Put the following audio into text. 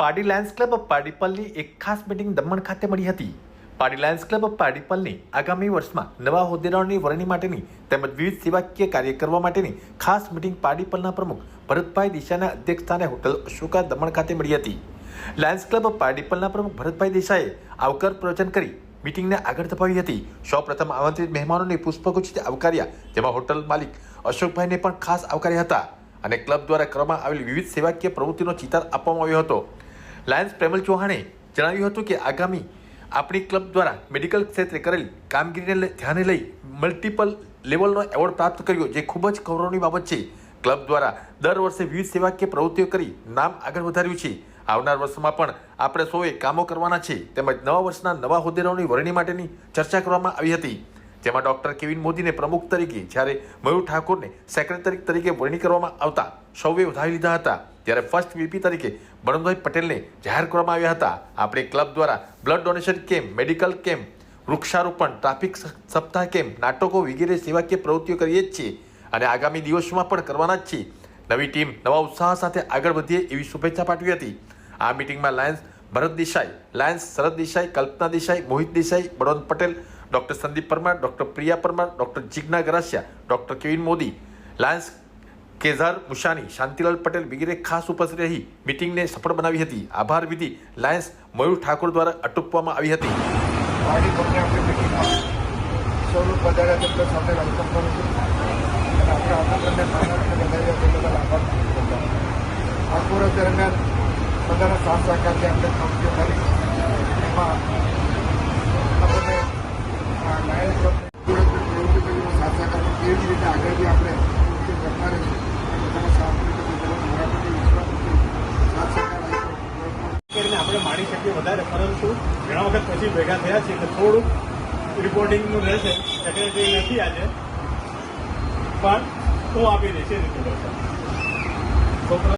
પાડી Lions club પાડીપલની એક ખાસ મીટિંગ દમણ ખાતે મળી હતી. પાડી લાયન્સ ક્લબ પાડીપલની આગામી વર્ષમાં નવા હોદ્દેદારોની વરણી માટેની તેમજ વિવિધ સેવાકીય કાર્ય કરવા માટેની ખાસ મીટિંગ પાડીપલના પ્રમુખ ભરતભાઈ દિશાના અધ્યક્ષસ્થાને હોટલ અશોકા દમણ ખાતે મળી હતી. લાયન્સ ક્લબ પાડીપલના પ્રમુખ ભરતભાઈ દેસાઈએ આવકાર પ્રવચન કરી મીટિંગને આગળ ધપાવી હતી. સૌપ્રથમ આમંત્રિત મહેમાનોને પુષ્પગુચ્છથી આવકાર્યા, જેમાં હોટલ માલિક અશોકભાઈને પણ ખાસ આવકાર્યા હતા અને ક્લબ દ્વારા કરવામાં આવેલી વિવિધ સેવાકીય પ્રવૃત્તિનો ચિતાર આપવામાં આવ્યો હતો. લાયન્સ પ્રેમલ ચૌહાણે જણાવ્યું હતું કે આગામી આપણી ક્લબ દ્વારા મેડિકલ ક્ષેત્રે કરેલી કામગીરીને ધ્યાને લઈ મલ્ટિપલ લેવલનો એવોર્ડ પ્રાપ્ત કર્યો, જે ખૂબ જ ગૌરવની બાબત છે. ક્લબ દ્વારા દર વર્ષે વિવિધ સેવાકીય પ્રવૃત્તિઓ કરી નામ આગળ વધાર્યું છે. આવનાર વર્ષમાં પણ આપણે સૌએ કામો કરવાના છે. તેમજ નવા વર્ષના નવા હોદ્દેદારોની વરણી માટેની ચર્ચા કરવામાં આવી હતી. જેમાં ડોક્ટર કેવિન મોદીને પ્રમુખ તરીકે જ્યારે મયુર ઠાકોરને સેક્રેટરી તરીકે વરણી કરવામાં આવતા સૌએ વધાવી લીધા હતા. ત્યારે ફર્સ્ટ વીપી તરીકે બળવંતભાઈ પટેલને જાહેર કરવામાં આવ્યા હતા. આપણે ક્લબ દ્વારા blood donation camp medical camp વૃક્ષારોપણ ટ્રાફિક સપ્તાહ કેમ્પ નાટકો વગેરે સેવાકીય પ્રવૃત્તિઓ કરીએ જ છીએ અને આગામી દિવસોમાં પણ કરવાના જ છીએ. નવી ટીમ નવા ઉત્સાહ સાથે આગળ વધીએ એવી શુભેચ્છા પાઠવી હતી. આ મિટિંગમાં Lions Bharat Desai Lions Sharad Desai, Kalpana Desai, Mohit Desai, Balwant Patel doctor Sandeep Parmar doctor Priya Parmar doctor Jigna Garasiya doctor Kevin Modi Lions Kaizar Mushani Shantilal Patel વગેરે ખાસ ઉપસ્થિત રહી મિટિંગને સફળ બનાવી હતી આભાર વિધિ લાયન્સ મયુર ઠાકોર દ્વારા અટૂપવામાં આવી હતી. પાર્ટી પરની આપણી મિટિંગમાં સૌનું પધાર્યા છે પ્લસ આપણે વેલકમ કરું છું અને આપણે આમંત્રણને માનવને વધાર્યા તે બદલ આભાર માનું છું આ પૂરા દરમિયાન બધાના સાથ સહકારથી આપણે કંપનીઓ કરી એમાં વધારે, પરંતુ ઘણા વખત પછી ભેગા થયા છીએ કે થોડુંક રિપોર્ટિંગનું રહેશે. સેક્રેટરી નથી આજે, પણ તો આપી દેશે રિપોર્ટ